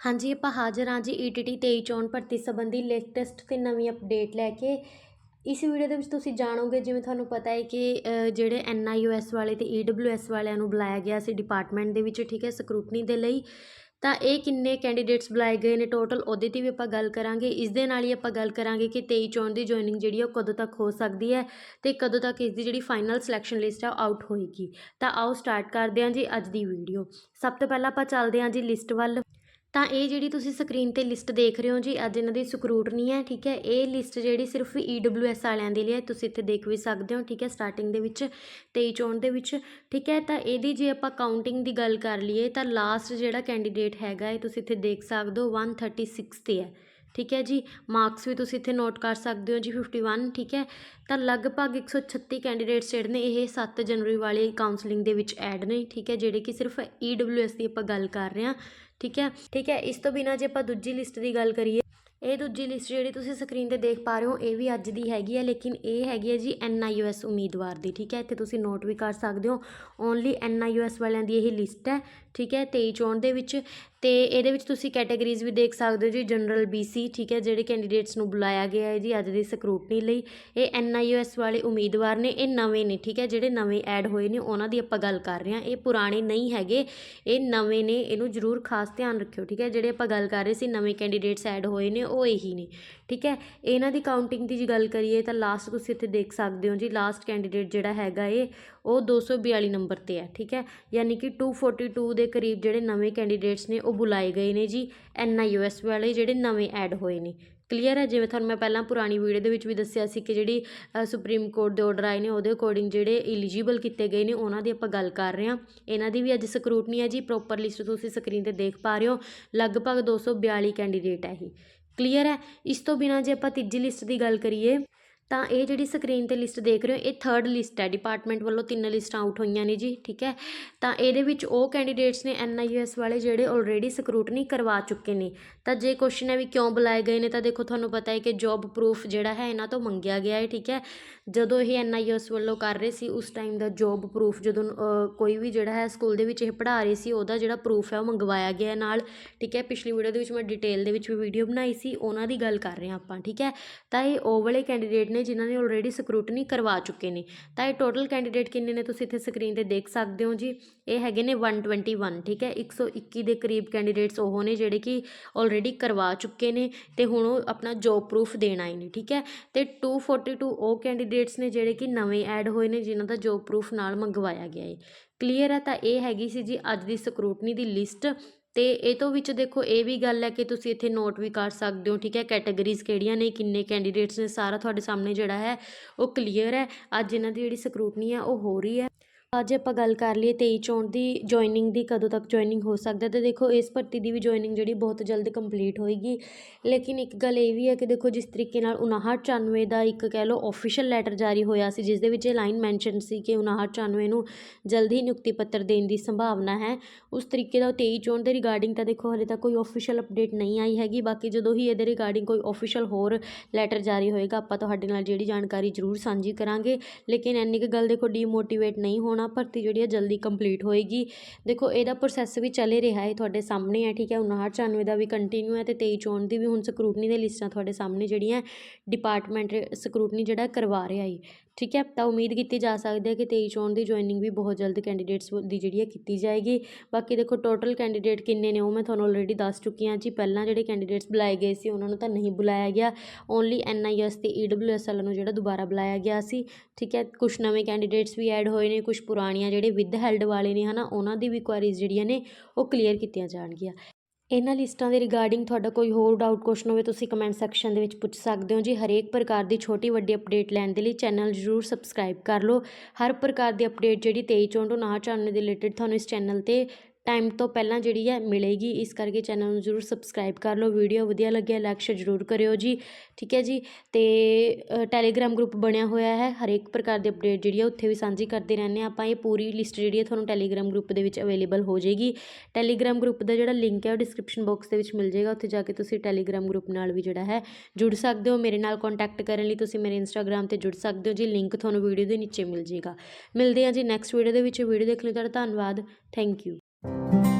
ਹਾਂਜੀ ਆਪਾਂ ਹਾਜ਼ਰ ਹਾਂ ਜੀ ਈਟੀਟੀ 23 ਚੋਣ ਭਰਤੀ ਸੰਬੰਧੀ ਲੇਟੈਸਟ ਤੇ ਨਵੀਂ ਅਪਡੇਟ ਲੈ ਕੇ। ਇਸ ਵੀਡੀਓ ਦੇ ਵਿੱਚ ਤੁਸੀਂ ਜਾਣੋਗੇ ਜਿਵੇਂ ਤੁਹਾਨੂੰ ਪਤਾ ਹੈ ਕਿ ਅ, ਜਿਹੜੇ ਐਨਆਈਓਐਸ ਵਾਲੇ ਤੇ ਈਡਬਲਯੂਐਸ ਵਾਲਿਆਂ ਨੂੰ ਬੁਲਾਇਆ ਗਿਆ ਸੀ ਡਿਪਾਰਟਮੈਂਟ ਦੇ ਵਿੱਚ ਠੀਕ ਹੈ ਸਕਰੂਟਨੀ ਦੇ ਲਈ। ਤਾਂ ਇਹ ਕਿੰਨੇ ਕੈਂਡੀਡੇਟਸ ਬੁਲਾਏ ਗਏ ਨੇ? ਟੋਟਲ ਉਹਦੇ ਤੇ ਵੀ ਆਪਾਂ ਗੱਲ ਕਰਾਂਗੇ। ਇਸ ਦੇ ਨਾਲ ਹੀ ਆਪਾਂ ਗੱਲ ਕਰਾਂਗੇ ਕਿ ਤੇਈ ਚੋਣ ਦੀ ਜੁਆਇਨਿੰਗ ਜਿਹੜੀ ਉਹ ਕਦੋਂ ਤੱਕ ਹੋ ਸਕਦੀ ਹੈ ਅਤੇ ਕਦੋਂ ਤੱਕ ਇਸ ਦੀ ਜਿਹੜੀ ਫਾਈਨਲ ਸਿਲੈਕਸ਼ਨ ਲਿਸਟ ਆ ਆਊਟ ਹੋਏਗੀ। ਤਾਂ ਆਓ ਸਟਾਰਟ ਕਰਦੇ ਹਾਂ ਜੀ ਅੱਜ ਦੀ ਵੀਡੀਓ ਸਭ ਤੋਂ ਪਹਿਲਾਂ ਆਪਾਂ ਚੱਲਦੇ ਹਾਂ ਜੀ ਲਿਸਟ ਵੱਲ। ਤਾਂ ਇਹ ਜਿਹੜੀ ਤੁਸੀਂ ਸਕਰੀਨ ਤੇ ਲਿਸਟ ਦੇਖ ਰਹੇ ਹੋ ਜੀ, ਅੱਜ ਇਹਨਾਂ ਦੀ ਸਕਰੂਟਨੀ ਹੈ, ਠੀਕ ਹੈ? ਇਹ ਲਿਸਟ ਜਿਹੜੀ ਸਿਰਫ ਈਡਬਲਯੂਐਸ ਵਾਲਿਆਂ ਦੇ ਲਈ ਹੈ, ਤੁਸੀਂ ਇੱਥੇ ਦੇਖ ਵੀ ਸਕਦੇ ਹੋ, ਠੀਕ ਹੈ? ਸਟਾਰਟਿੰਗ ਦੇ ਵਿੱਚ 23 ਚੋਣ ਦੇ ਵਿੱਚ, ਠੀਕ ਹੈ? ਤਾਂ ਇਹਦੀ ਜੇ ਆਪਾਂ ਕਾਊਂਟਿੰਗ ਦੀ ਗੱਲ ਕਰ ਲਈਏ, ਤਾਂ ਲਾਸਟ ਜਿਹੜਾ ਕੈਂਡੀਡੇਟ ਹੈਗਾ ਹੈ ਤੁਸੀਂ ਇੱਥੇ ਦੇਖ ਸਕਦੇ ਹੋ 136 ਤੇ ਹੈ, ਠੀਕ ਹੈ ਜੀ? ਮਾਰਕਸ ਵੀ ਤੁਸੀਂ ਇੱਥੇ ਨੋਟ ਕਰ ਸਕਦੇ ਹੋ ਜੀ 51 ਠੀਕ ਹੈ? ਤਾਂ ਲਗਭਗ 136 ਕੈਂਡੀਡੇਟਸ ਜਿਹੜੇ ਨੇ, ਇਹ 7 ਜਨਵਰੀ ਵਾਲੀ ਕਾਉਂਸਲਿੰਗ ਦੇ ਵਿੱਚ ਐਡ ਨੇ, ਠੀਕ ਹੈ? ਜਿਹੜੇ ਕਿ ਸਿਰਫ ਈਡਬਲਯੂਐਸ ਦੀ ਆਪਾਂ ਗੱਲ ਕਰ ਰਹੇ ਹਾਂ। ਠੀਕ ਹੈ? ਠੀਕ ਹੈ ਇਸ ਤੋਂ ਬਿਨਾਂ ਜੇ ਆਪਾਂ ਦੂਜੀ ਲਿਸਟ ਦੀ ਗੱਲ ਕਰੀਏ ਇਹ ਦੂਜੀ ਲਿਸਟ ਜਿਹੜੀ ਤੁਸੀਂ ਸਕਰੀਨ ਤੇ ਦੇਖ ਪਾ ਰਹੇ ਹੋ, ਇਹ ਵੀ ਅੱਜ ਦੀ ਹੈਗੀ ਹੈ ਲੇਕਿਨ ਇਹ ਹੈਗੀ ਹੈ ਜੀ ਐਨਆਈਓਐਸ ਉਮੀਦਵਾਰ ਦੀ, ਠੀਕ ਹੈ? ਇੱਥੇ ਤੁਸੀਂ ਨੋਟ ਵੀ ਕਰ ਸਕਦੇ ਹੋ, ਓਨਲੀ ਐਨਆਈਓਐਸ ਵਾਲਿਆਂ ਦੀ ਇਹ ਲਿਸਟ ਹੈ, ਠੀਕ ਹੈ? 23 ਚੋਣ ਦੇ ਵਿੱਚ, ਤੇ ਇਹਦੇ ਵਿੱਚ ਤੁਸੀਂ ਕੈਟਾਗਰੀਜ਼ ਵੀ ਦੇਖ ਸਕਦੇ ਹੋ ਜੀ, ਜਨਰਲ ਬੀਸੀ ਠੀਕ ਹੈ? ਜਿਹੜੇ ਕੈਂਡੀਡੇਟਸ ਨੂੰ ਬੁਲਾਇਆ ਗਿਆ ਹੈ ਜੀ ਅੱਜ ਦੀ ਸਕਰੂਟਨੀ ਲਈ, ਇਹ ਐਨਆਈਓਐਸ ਵਾਲੇ ਉਮੀਦਵਾਰ ਨੇ, ਇਹ ਨਵੇਂ ਨੇ, ਠੀਕ ਹੈ? ਜਿਹੜੇ ਨਵੇਂ ਐਡ ਹੋਏ ਨੇ, ਉਹਨਾਂ ਦੀ ਆਪਾਂ ਗੱਲ ਕਰ ਰਹੇ ਹਾਂ, ਇਹ ਪੁਰਾਣੇ ਨਹੀਂ ਹੈਗੇ, ਇਹ ਨਵੇਂ ਨੇ, ਇਹਨੂੰ ਜ਼ਰੂਰ ਖਾਸ ਧਿਆਨ ਰੱਖਿਓ, ਠੀਕ ਹੈ? ਜਿਹੜੇ ਆਪਾਂ ਗੱਲ ਕਰ ਰਹੇ ਸੀ, ਨਵੇਂ ਕੈਂਡੀਡੇਟਸ ਐਡ ਹੋਏ ਨੇ ਉਹ ਇਹੀ ਨੇ ਠੀਕ ਹੈ? ਇਹਨਾਂ ਦੀ ਕਾਊਂਟਿੰਗ ਦੀ ਜੇ ਗੱਲ ਕਰੀਏ ਤਾਂ ਲਾਸਟ ਤੁਸੀਂ ਇੱਥੇ ਦੇਖ ਸਕਦੇ ਹੋ ਜੀ ਲਾਸਟ ਕੈਂਡੀਡੇਟ ਜਿਹੜਾ ਹੈਗਾ ਇਹ, ਉਹ 242 ਨੰਬਰ ਤੇ ਹੈ। ਠੀਕ ਹੈ? ਯਾਨੀ ਕਿ 242 ਦੇ ਕਰੀਬ ਜਿਹੜੇ ਨਵੇਂ ਕੈਂਡੀਡੇਟਸ ਨੇ, ਉਹ ਬੁਲਾਏ ਗਏ ਨੇ ਜੀ ਐਨਆਈਓਐਸ ਵਾਲੇ, ਜਿਹੜੇ ਨਵੇਂ ਐਡ ਹੋਏ ਨੇ। ਕਲੀਅਰ ਹੈ? ਜਿਵੇਂ ਤੁਹਾਨੂੰ ਮੈਂ ਪਹਿਲਾਂ ਪੁਰਾਣੀ ਵੀਡੀਓ ਦੇ ਵਿੱਚ ਵੀ ਦੱਸਿਆ ਸੀ ਕਿ ਜਿਹੜੀ ਸੁਪਰੀਮ ਕੋਰਟ ਦੇ ਆਰਡਰ ਆਏ ਨੇ, ਉਹਦੇ ਅਕੋਰਡਿੰਗ ਜਿਹੜੇ ਐਲੀਜੀਬਲ ਕੀਤੇ ਗਏ ਨੇ, ਉਹਨਾਂ ਦੀ ਆਪਾਂ ਗੱਲ ਕਰ ਰਹੇ ਹਾਂ। ਇਹਨਾਂ ਦੀ ਵੀ ਅੱਜ ਸਕਰੂਟਨੀ ਹੈ ਜੀ ਪ੍ਰੋਪਰ ਲਿਸਟ ਤੁਸੀਂ ਸਕਰੀਨ ਤੇ ਦੇਖ ਪਾ ਰਹੇ ਹੋ। ਲਗਭਗ 242 ਕੈਂਡੀਡੇਟ ਹੈ ਇਹ। ਕਲੀਅਰ ਹੈ। ਇਸ ਤੋਂ ਬਿਨਾਂ ਜੇ ਆਪਾਂ ਤੀਜੀ ਲਿਸਟ ਦੀ ਗੱਲ ਕਰੀਏ ਤਾਂ ਇਹ ਜਿਹੜੀ ਸਕਰੀਨ ਤੇ ਲਿਸਟ ਦੇਖ ਰਹੇ ਹੋ, ਇਹ ਥਰਡ ਲਿਸਟ ਹੈ। ਡਿਪਾਰਟਮੈਂਟ ਵੱਲੋਂ ਤਿੰਨ ਲਿਸਟਾਂ ਆਊਟ ਹੋਈਆਂ ਨੇ ਜੀ, ਠੀਕ ਹੈ? ਤਾਂ ਇਹਦੇ ਵਿੱਚ ਉਹ ਕੈਂਡੀਡੇਟਸ ਨੇ ਐਨਆਈਐਸ ਵਾਲੇ ਜਿਹੜੇ ਆਲਰੇਡੀ ਸਕਰੂਟਨੀ ਕਰਵਾ ਚੁੱਕੇ ਨੇ। ਤਾਂ ਜੇ ਕੁਐਸਚਨ ਹੈ ਵੀ ਕਿਉਂ ਬੁਲਾਏ ਗਏ ਨੇ, ਤਾਂ ਦੇਖੋ ਤੁਹਾਨੂੰ ਪਤਾ ਹੈ ਕਿ ਜੌਬ ਪ੍ਰੂਫ ਜਿਹੜਾ ਹੈ, ਇਹਨਾਂ ਤੋਂ ਮੰਗਿਆ ਗਿਆ ਹੈ, ਠੀਕ ਹੈ? ਜਦੋਂ ਇਹ ਐਨਆਈਐਸ ਵੱਲੋਂ ਕਰ ਰਹੇ ਸੀ, ਉਸ ਟਾਈਮ ਦਾ ਜੌਬ ਪ੍ਰੂਫ ਜਦੋਂ ਕੋਈ ਵੀ ਜਿਹੜਾ ਹੈ ਸਕੂਲ ਦੇ ਵਿੱਚ ਇਹ ਪੜ੍ਹਾ ਰਹੇ ਸੀ, ਉਹਦਾ ਜਿਹੜਾ ਪ੍ਰੂਫ ਹੈ, ਉਹ ਮੰਗਵਾਇਆ ਗਿਆ ਨਾਲ, ਠੀਕ ਹੈ? ਪਿਛਲੀ ਵੀਡੀਓ ਦੇ ਵਿੱਚ ਮੈਂ ਡਿਟੇਲ ਦੇ ਵਿੱਚ ਵੀ ਵੀਡੀਓ ਬਣਾਈ ਸੀ, ਉਹਨਾਂ ਦੀ ਗੱਲ ਕਰ ਰਹੇ ਹਾਂ ਆਪਾਂ, ਠੀਕ ਹੈ? ਤਾਂ ਇਹ ਉਹ ਵਾਲੇ ਕੈਂਡੀਡੇਟ ਨੇ, ਜਿਨ੍ਹਾਂ ਨੇ ਆਲਰੇਡੀ ਸਕਰੂਟਨੀ ਕਰਵਾ ਚੁੱਕੇ ਨੇ। ਤਾਂ ਇਹ ਟੋਟਲ ਕੈਂਡੀਡੇਟ ਕਿੰਨੇ ਨੇ ਤੁਸੀਂ ਇੱਥੇ ਸਕਰੀਨ ਤੇ ਦੇਖ ਸਕਦੇ ਹੋ ਜੀ? ਇਹ ਹੈਗੇ ਨੇ 121 ਠੀਕ ਹੈ? 121 ਦੇ ਕਰੀਬ ਕੈਂਡੀਡੇਟਸ ਉਹ ਨੇ ਜਿਹੜੇ ਕਿ ਆਲਰੇਡੀ ਕਰਵਾ ਚੁੱਕੇ ਨੇ ਤੇ ਹੁਣ ਉਹ ਆਪਣਾ ਜੋਬ ਪ੍ਰੂਫ ਦੇਣ ਆਏ ਨੇ, ਠੀਕ ਹੈ? ਤੇ 242 ਉਹ ਕੈਂਡੀਡੇਟਸ ਨੇ ਜਿਹੜੇ ਕਿ ਨਵੇਂ ਐਡ ਹੋਏ ਨੇ, ਜਿਨ੍ਹਾਂ ਦਾ ਜੋਬ ਪ੍ਰੂਫ ਨਾਲ ਮੰਗਵਾਇਆ ਗਿਆ ਹੈ ਕਲੀਅਰ ਹੈ ਤਾਂ ਇਹ ਹੈਗੀ ਸੀ ਜੀ ਅੱਜ ਦੀ ਸਕਰੂਟਨੀ ਦੀ ਲਿਸਟ ਅਤੇ ਇਹ ਤੋਂ ਵਿੱਚ ਦੇਖੋ, ਇਹ ਵੀ ਗੱਲ ਹੈ ਕਿ ਤੁਸੀਂ ਇੱਥੇ ਨੋਟ ਵੀ ਕਰ ਸਕਦੇ ਹੋ, ਠੀਕ ਹੈ? ਕੈਟਾਗਰੀਜ਼ ਕਿਹੜੀਆਂ ਨੇ, ਕਿੰਨੇ ਕੈਂਡੀਡੇਟਸ ਨੇ, ਸਾਰਾ ਤੁਹਾਡੇ ਸਾਹਮਣੇ ਜਿਹੜਾ ਹੈ, ਉਹ ਕਲੀਅਰ ਹੈ। ਅੱਜ ਇਹਨਾਂ ਦੀ ਜਿਹੜੀ ਸਕਰੂਟਨੀ ਹੈ, ਉਹ ਹੋ ਰਹੀ ਹੈ। ਅੱਜ ਆਪਾਂ ਗੱਲ ਕਰ ਲਈਏ ਤੇਈ ਚੋਣ ਦੀ ਜੁਆਇਨਿੰਗ ਦੀ ਕਦੋਂ ਤੱਕ ਜੁਆਇਨਿੰਗ ਹੋ ਸਕਦਾ ਤਾਂ ਦੇਖੋ ਇਸ ਭਰਤੀ ਦੀ ਵੀ ਜੁਆਇਨਿੰਗ ਜਿਹੜੀ ਬਹੁਤ ਜਲਦ ਕੰਪਲੀਟ ਹੋਏਗੀ। ਲੇਕਿਨ ਇੱਕ ਗੱਲ ਇਹ ਵੀ ਹੈ ਕਿ ਦੇਖੋ ਜਿਸ ਤਰੀਕੇ ਨਾਲ 5994 ਦਾ ਇੱਕ ਕਹਿ ਲਓ ਆਫੀਸ਼ੀਅਲ ਲੈਟਰ ਜਾਰੀ ਹੋਇਆ ਸੀ, ਜਿਸ ਦੇ ਵਿੱਚ ਇਹ ਲਾਈਨ ਮੈਂਸ਼ਨ ਸੀ ਕਿ 5994 ਨੂੰ ਜਲਦੀ ਨਿਯੁਕਤੀ ਪੱਤਰ ਦੇਣ ਦੀ ਸੰਭਾਵਨਾ ਹੈ। ਉਸ ਤਰੀਕੇ ਦਾ 23 ਚੋਣ ਦੇ ਰਿਗਾਰਡਿੰਗ ਤਾਂ ਦੇਖੋ ਹਲੇ ਤੱਕ ਕੋਈ ਆਫੀਸ਼ੀਅਲ ਅਪਡੇਟ ਨਹੀਂ ਆਈ ਹੈਗੀ, ਬਾਕੀ ਜਦੋਂ ਹੀ ਇਹਦੇ ਰਿਗਾਰਡਿੰਗ ਕੋਈ ਆਫੀਸ਼ੀਅਲ ਹੋਰ ਲੈਟਰ ਜਾਰੀ ਹੋਏਗਾ, ਆਪਾਂ ਤੁਹਾਡੇ ਨਾਲ ਜਿਹੜੀ ਜਾਣਕਾਰੀ ਜ਼ਰੂਰ ਸਾਂਝੀ ਕਰਾਂਗੇ। ਲੇਕਿਨ ਇੰਨੀ ਕੁ ਗੱਲ ਦੇਖੋ ਡੀਮੋਟੀਵੇਟ ਨਹੀਂ ਹੋਣ ਭਰਤੀ ਜਿਹੜੀ ਹੈ ਜਲਦੀ ਕੰਪਲੀਟ ਹੋਏਗੀ। ਦੇਖੋ, ਇਹਦਾ ਪ੍ਰੋਸੈਸ ਵੀ ਚੱਲ ਰਿਹਾ ਹੈ ਤੁਹਾਡੇ ਸਾਹਮਣੇ ਹੈ, ਠੀਕ ਹੈ? 5994 ਦਾ ਵੀ ਕੰਟੀਨਿਊ ਹੈ ਤੇ 23 ਚੋਣ ਦੀ ਵੀ ਹੁਣ ਸਕਰੂਟਨੀ ਦੇ ਲਿਸਟਾਂ ਤੁਹਾਡੇ ਸਾਹਮਣੇ ਜਿਹੜੀਆਂ ਡਿਪਾਰਟਮੈਂਟ ਸਕਰੂਟਨੀ ਜਿਹੜਾ ਕਰਵਾ ਰਿਹਾ ਹੈ। ਠੀਕ ਹੈ, ਤਾਂ ਉਮੀਦ ਕੀਤੀ ਜਾ ਸਕਦੀ ਹੈ ਕਿ 23 ਚੋਣ ਦੀ ਜੁਆਇਨਿੰਗ ਵੀ ਬਹੁਤ ਜਲਦ ਕੈਂਡੀਡੇਟਸ ਦੀ ਜਿਹੜੀ ਹੈ ਕੀਤੀ ਜਾਏਗੀ। ਬਾਕੀ ਦੇਖੋ ਟੋਟਲ ਕੈਂਡੀਡੇਟ ਕਿੰਨੇ ਨੇ ਉਹ ਮੈਂ ਤੁਹਾਨੂੰ ਆਲਰੇਡੀ ਦੱਸ ਚੁੱਕੀ ਹਾਂ ਜੀ। ਪਹਿਲਾਂ ਜਿਹੜੇ ਕੈਂਡੀਡੇਟਸ ਬੁਲਾਏ ਗਏ ਸੀ, ਉਹਨਾਂ ਨੂੰ ਤਾਂ ਨਹੀਂ ਬੁਲਾਇਆ ਗਿਆ। ਓਨਲੀ ਐਨਆਈਐਸ ਤੇ ਈਡਬਲਯੂਐਸ ਵਾਲਿਆਂ ਨੂੰ ਜਿਹੜਾ ਦੁਬਾਰਾ ਬੁਲਾਇਆ ਗਿਆ ਸੀ। ਠੀਕ ਹੈ ਕੁਝ ਨਵੇਂ ਕੈਂਡੀਡੇਟਸ ਵੀ ਐਡ ਹੋਏ ਨੇ ਕੁਝ ਪੁਰਾਣੀਆਂ ਜਿਹੜੇ ਵਿਦ ਹੈਲਡ ਵਾਲੇ ਨੇ ਹਨਾ, ਉਹਨਾਂ ਦੀ ਵੀ ਕੁਆਰੀਜ਼ ਜਿਹੜੀਆਂ ਨੇ, ਉਹ ਕਲੀਅਰ ਕੀਤੀਆਂ ਜਾਣਗੀਆਂ। ਇਹਨਾਂ ਲਿਸਟਾਂ ਦੇ ਰਿਗਾਰਡਿੰਗ ਤੁਹਾਡਾ ਕੋਈ ਹੋਰ ਡਾਊਟ ਕੁਐਸਚਨ ਹੋਵੇ, ਤੁਸੀਂ ਕਮੈਂਟ ਸੈਕਸ਼ਨ ਦੇ ਵਿੱਚ ਪੁੱਛ ਸਕਦੇ ਹੋ। ਜੀ, ਹਰੇਕ ਪ੍ਰਕਾਰ ਦੀ ਛੋਟੀ ਵੱਡੀ ਅਪਡੇਟ ਲੈਣ ਦੇ ਲਈ ਚੈਨਲ ਜ਼ਰੂਰ ਸਬਸਕ੍ਰਾਈਬ ਕਰ ਲਓ। ਹਰ ਪ੍ਰਕਾਰ ਦੀ ਅਪਡੇਟ ਜਿਹੜੀ 23 ਚੋਂ ਤੋਂ 994 ਦੇ ਰਿਲੇਟਡ ਤੁਹਾਨੂੰ ਇਸ ਚੈਨਲ ਤੇ ਟਾਈਮ ਤੋਂ ਪਹਿਲਾਂ ਜਿਹੜੀ ਹੈ ਮਿਲੇਗੀ, ਇਸ ਕਰਕੇ ਚੈਨਲ ਨੂੰ ਜ਼ਰੂਰ ਸਬਸਕ੍ਰਾਈਬ ਕਰ ਲਓ। ਵੀਡੀਓ ਵਧੀਆ ਲੱਗਿਆ ਲਾਈਕ ਸ਼ੇਅਰ ਜ਼ਰੂਰ ਕਰਿਓ ਜੀ। ਠੀਕ ਹੈ ਜੀ? ਤੇ ਟੈਲੀਗ੍ਰਾਮ ਗਰੁੱਪ ਬਣਿਆ ਹੋਇਆ ਹੈ। ਹਰੇਕ ਪ੍ਰਕਾਰ ਦੀ ਅਪਡੇਟ ਜਿਹੜੀ ਹੈ ਉੱਥੇ ਵੀ ਸਾਂਝੀ ਕਰਦੇ ਰਹਿੰਦੇ ਹਾਂ ਆਪਾਂ। ਇਹ ਪੂਰੀ ਲਿਸਟ ਜਿਹੜੀ ਹੈ ਤੁਹਾਨੂੰ ਟੈਲੀਗ੍ਰਾਮ ਗਰੁੱਪ ਦੇ ਵਿੱਚ ਅਵੇਲੇਬਲ ਹੋ ਜਾਏਗੀ। ਟੈਲੀਗ੍ਰਾਮ ਗਰੁੱਪ ਦਾ ਜਿਹੜਾ ਲਿੰਕ ਹੈ ਉਹ ਡਿਸਕ੍ਰਿਪਸ਼ਨ ਬਾਕਸ ਦੇ ਵਿੱਚ ਮਿਲ ਜਾਏਗਾ। ਉੱਥੇ ਜਾ ਕੇ ਤੁਸੀਂ ਟੈਲੀਗ੍ਰਾਮ ਗਰੁੱਪ ਨਾਲ ਵੀ ਜਿਹੜਾ ਹੈ ਜੁੜ ਸਕਦੇ ਹੋ। ਮੇਰੇ ਨਾਲ ਕੰਟੈਕਟ ਕਰਨ ਲਈ ਤੁਸੀਂ ਮੇਰੇ ਇੰਸਟਾਗ੍ਰਾਮ ਤੇ ਜੁੜ ਸਕਦੇ ਹੋ ਜੀ। ਲਿੰਕ ਤੁਹਾਨੂੰ ਵੀਡੀਓ ਦੇ ਨੀਚੇ ਮਿਲ ਜਾਏਗਾ। ਮਿਲਦੇ ਹਾਂ ਜੀ ਨੈਕਸਟ ਵੀਡੀਓ ਦੇ ਵਿੱਚ। ਵੀਡੀਓ ਦੇਖਣ ਲਈ ਤੁਹਾਡਾ ਧੰਨਵਾਦ। Thank you Thank you.